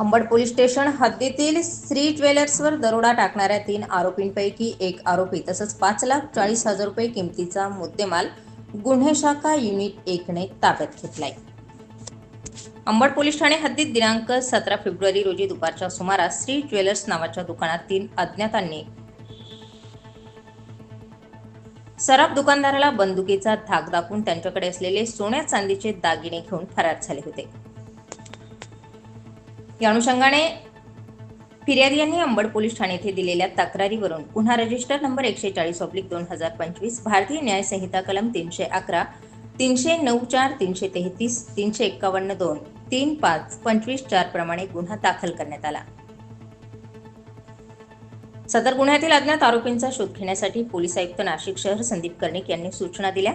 Ambad police station हद्दीतील श्री ज्वेलर्सवर दरोडा टाकणाऱ्या तीन आरोपींपैकी एक आरोपी तसंच पाच लाख चाळीस हजार रुपये किमतीचा मुद्देमाल गुन्हे शाखा युनिट एकने ताब्यात घेतलाय. अंबड पोलीस ठाणे हद्दीत दिनांक सतरा फेब्रुवारी रोजी दुपारच्या सुमारास श्री ज्वेलर्स नावाच्या दुकानात तीन अज्ञातांनी सराफ दुकानदाराला बंदुकीचा धाक दाखवून त्यांच्याकडे असलेले सोन्या चांदीचे दागिने घेऊन फरार झाले होते. या अनुषंगाने फिर्यादी यांनी अंबड पोलीस ठाणे येथे दिलेल्या तक्रारीवरून गुन्हा रजिस्टर नंबर एकशे चाळीस ऑब्लिक दोन हजार पंचवीस भारतीय न्याय संहिता कलम तीनशे अकरा तीनशे नऊ चार तीनशे तेहतीस तीनशे एक्कावन्न दोन तीन पाच पंचवीस चार प्रमाणे गुन्हा दाखल करण्यात आला. सदर गुन्ह्यातील अज्ञात आरोपींचा शोध घेण्यासाठी पोलीस आयुक्त नाशिक शहर संदीप कर्णिक यांनी सूचना दिल्या.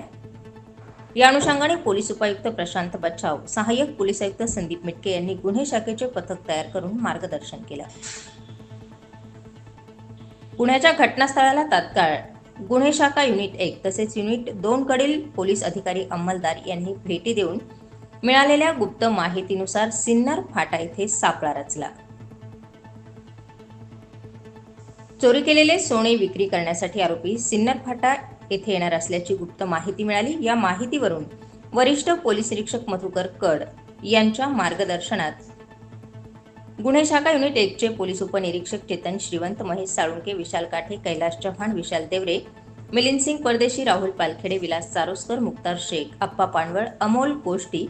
या अनुषंगाने पोलीस उपायुक्त प्रशांत बच्छाव सहाय्यक पोलीस आयुक्त संदीप मिटके यांनी गुन्हे शाखेचे पथक तयार करून मार्गदर्शन केलं. गुन्ह्याच्या घटनास्थळाला तात्काळ. गुन्हे शाखा युनिट एक तसेच युनिट दोन कडील पोलीस अधिकारी अंमलदार यांनी भेटी देऊन मिळालेल्या गुप्त माहितीनुसार सिन्नर फाटा येथे सापळा रचला. चोरी केलेले सोने विक्री करण्यासाठी आरोपी सिन्नर फाटा येथे येणार असल्याची गुप्त माहिती मिळाली. या माहितीवरून वरिष्ठ पोलीस निरीक्षक मधुकर कड यांच्या मार्गदर्शनात गुन्हे शाखा युनिट एकचे पोलीस उपनिरीक्षक चेतन श्रीवंत महेश साळुंके विशाल काठे कैलास चव्हाण विशाल देवरे मिलिंद सिंग परदेशी राहुल पालखेडे विलास चारोस्कर मुक्तार शेख अप्पा पानवळ अमोल कोष्टी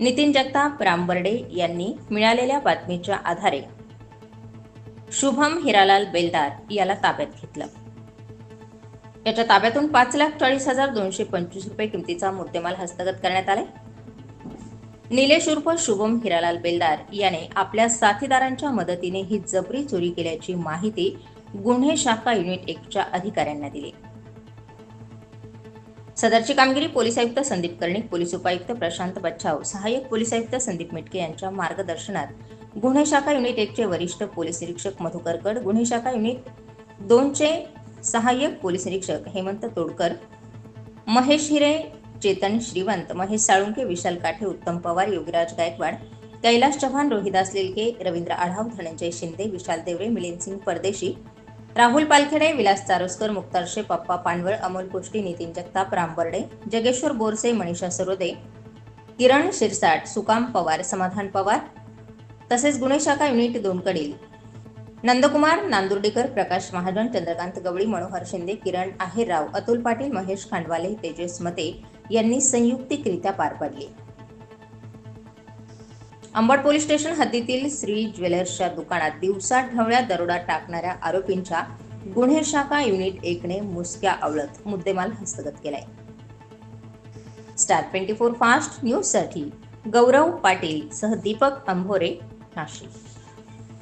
नितीन जगताप रामबर्डे यांनी मिळालेल्या बातमीच्या आधारे शुभम हिरालाल बेलदार याला ताब्यात घेतलं. याच्या ताब्यातून पाच लाख चाळीस हजार दोनशे पंचवीस रुपये किमतीचा मुद्देमाल हस्तगत करण्यात आलाय. निलेश उर्फ शुभम हिरालाल बेलदार याने आपल्या साथीदारांच्या मदतीने ही जबरी चोरी केल्याची माहिती गुन्हे शाखा युनिट एकच्या अधिकाऱ्यांना दिली. सदरची कामगिरी पोलीस आयुक्त संदीप कर्णिक पोलीस उपायुक्त प्रशांत बच्छाव सहाय्यक पोलीस आयुक्त संदीप मिटके यांच्या मार्गदर्शनात गुन्हे शाखा युनिट एकचे वरिष्ठ पोलीस निरीक्षक मधुकरकड गुन्हे शाखा युनिट दोनचे सहाय्यक पोलीस निरीक्षक हेमंत तोडकर महेश हिरे चेतन श्रीवंत महेश साळुंके विशाल काठे उत्तम पवार योगीराज गायकवाड कैलाश चव्हाण रोहिदास लेलके रवींद्र आढाव धनंजय शिंदे विशाल देवरे मिलिंद सिंग परदेशी राहुल पालखेडे विलास चारोस्कर मुक्तार पप्पा पानवळ अमोल कोष्टी नितीन जगताप राम बर्डे जगेश्वर बोरसे मनीषा सरोदे किरण शिरसाट सुकाम पवार समाधान पवार तसेच गुन्हे शाखा युनिट दोनकडील नंदकुमार नांदुर्डीकर प्रकाश महाजन चंद्रकांत गवळी मनोहर शिंदे किरण आहेरराव अतुल पाटील महेश खांडवाले तेजस मते यांनी संयुक्तिकरित्या पार पाडली. अंबड पोलीस स्टेशन हद्दीतील श्री ज्वेलर्सच्या दुकानात दिवसा ढवळ्या दरोडा टाकणाऱ्या आरोपींच्या गुन्हे शाखा युनिट एकने मुसक्या आवळत मुद्देमाल हस्तगत केलाय. स्टार ट्वेंटी फोर फास्ट न्यूजसाठी गौरव पाटील सह दीपक अंभोरे नाशिक.